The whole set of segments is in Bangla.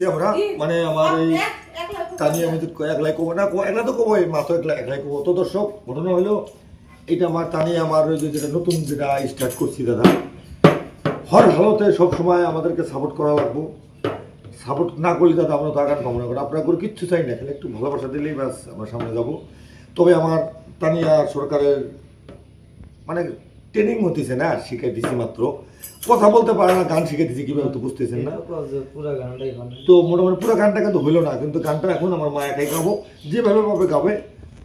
আমরা মানে আমার এই তানিয়া আমি তো একলাই কমো না কো- একলা তো কমো তো একলা একলাই কমো তো দর্শক ঘটনা হলো এটা আমার আমার ওই যে যেটা নতুন যেটা স্টার্ট করছি দাদা। হর হালতে সবসময় আমাদেরকে সাপোর্ট করা লাগবো। সাপোর্ট না করলে দাদা আমরা তো কামনা করি আপনার করে কিচ্ছু চাই না খালি একটু ভালোবাসা দিলেই ব্যাস আমরা সামনে যাব। তবে আমার তানিয়া সরকারের মানে ট্রেনিং হতেছে না শিখাই দিছি মাত্র। কথা বলতে পারে না গান শিখাই দিছি কীভাবে তো বুঝতেছেন না। পুরা গানটাই গান তো মোটামুটি পুরো গানটা কিন্তু হইল না কিন্তু গানটা এখন আমার মা একাই গাবো। যেভাবে পাবে গাবে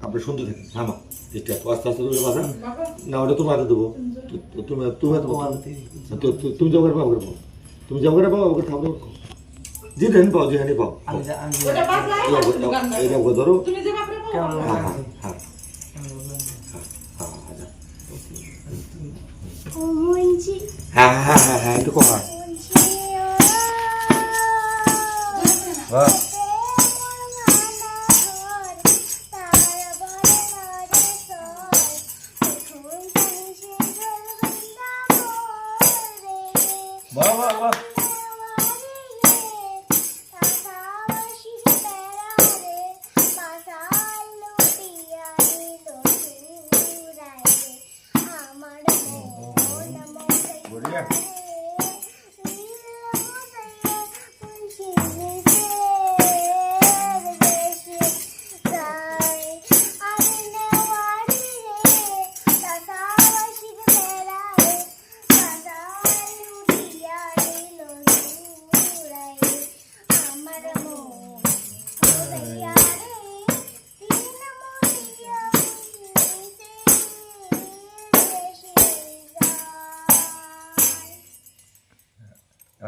আপনি শুনতে থাকেন। হ্যাঁ মা চেষ্টা আস্তে আস্তে করে বাজা। না ওটা তুমি হাতে দেবো। তো- তো তুমি তুমি হাতে তো- তো- তুমি যাও করে পাও করে পাও তুমি যাও করে পাও ওকে দেন পাও যেখানে পাও। করে ধরো। তুমি হ্যাঁ? হ্যাঁ হ্যাঁ হ্যাঁ হ্যাঁ হ্যাঁ একটু কমা বাহ। Yeah.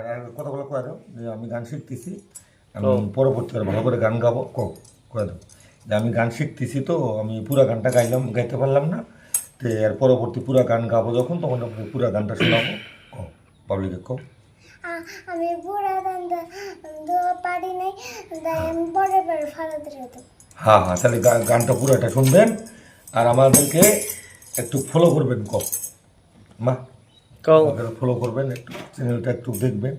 আর কথাগুলো কয়ে দাও যে আমি গান শিখতেছি আমি পরবর্তীকালে ভালো করে গান গাবো কো কয়ে দাও। যে আমি গান শিখতেছি তো আমি পুরো গানটা গাইলাম গাইতে পারলাম না তো এর পরবর্তী পুরো গান গাবো যখন তখন পুরো গানটা শোনাবো কো পাবলিকে কো আ- আমি বুড়া দান পারি নাই তাই আমি পরে পরে ফালা দিয়ে দেবো। হ্যাঁ হ্যাঁ তাহলে গানটা পুরোটা শুনবেন আর আমাদেরকে একটু ফলো করবেন কো মা। আমাদের ফলো করবেন একটু চ্যানেলটা একটু দেখবেন।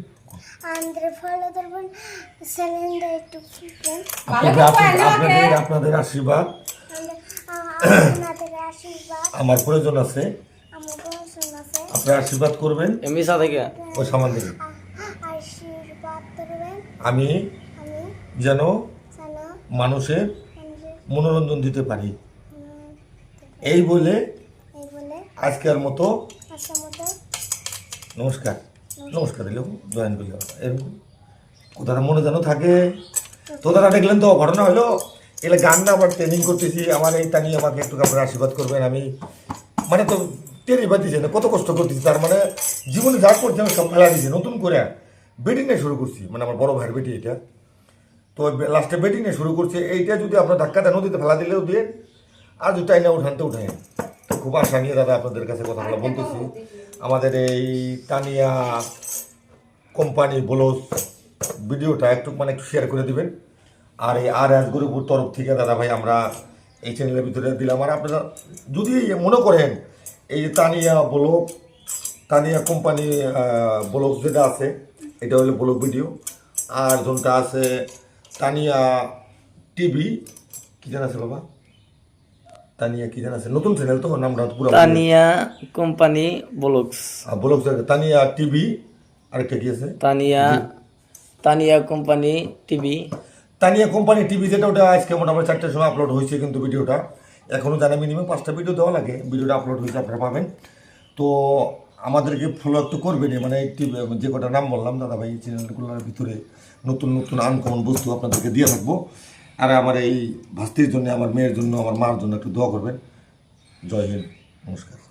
আপনাদের আপনাদের আশীর্বাদ। আমার প্রয়োজন আছে। আমার পছন্দ আছে। আপনারা আশীর্বাদ করবেন। এমনিসা থেকে। ওই সামান থেকে আ- আশীর্বাদ করবেন। আমি আমি যেন মানুষের মনোরঞ্জন দিতে পারি। এই বলে আজকের মতো নমস্কার। নমস্কার দিলেও জয়েন হবে। এরকম কোথাটা মনে যেন থাকে। তো তারা দেখলেন তো, ঘটনা হলো, এলে গান না আবার ট্রেনিং করতেছি, আমার এই তা নিয়ে আমাকে একটু আপনারা আশীর্বাদ করবেন, আমি মানে তো টেরি বাদিছে না, কত কষ্ট করতেছি, তার মানে জীবনে যা করছি আমি সব ফেলা দিয়েছি, নতুন করে বেটিং নিয়ে শুরু করছি মানে আমার বড় ভাইয়ের বেটি এটা। তো লাস্টে বেটিং নিয়ে শুরু করছে, এইটা যদি আপনার ধাক্কা দেন নদীতে ফেলা দিলেও দিয়ে, আর যদি টাইনা উঠানতে উঠায় তো খুব আশা নিয়ে দাদা আপনাদের কাছে কথাগুলো বলতেছি। আমাদের এই তানিয়া কোম্পানি ব্লোজ ভিডিওটা একটু মানে একটু শেয়ার করে দিবেন। আর এই আর এস গ্রুপুর তরফ থেকে দাদা ভাই আমরা এই চ্যানেলের ভিতরে দিলাম। আর আপনারা যদি মনে করেন এই যে Tania blog Tania company blog যেটা আছে, এটা হলো ব্লগ ভিডিও। আর যোনটা আছে তানিয়া টিভি, কি জানা আছে বাবা? তানিয়া কি জানা আছে? নতুন চ্যানেল তো নামটা পুরো Tania company blogs. Blog Tania TV আরেকটা কি আছে? Tania Tania company TV. Tania company TV যেটা ওটা আজকে মোটামুটি চারটের সময় আপলোড হয়েছে কিন্তু ভিডিওটা। এখনও জানা মিনিমাম পাঁচটা ভিডিও দেওয়া লাগে। ভিডিওটা আপলোড হয়েছে আপনারা পাবেন। তো আমাদেরকে ফলো একটু করবেন মানে এই যে কটা নাম বললাম দাদা ভাই চ্যানেলগুলোর ভিতরে নতুন নতুন আনকমন বস্তু আপনাদেরকে দিয়ে থাকব। আর আমার এই ভাস্তির জন্য, আমার মেয়ের জন্য, আমার মার জন্য একটু দোয়া করবেন। জয় হিন্দ, নমস্কার।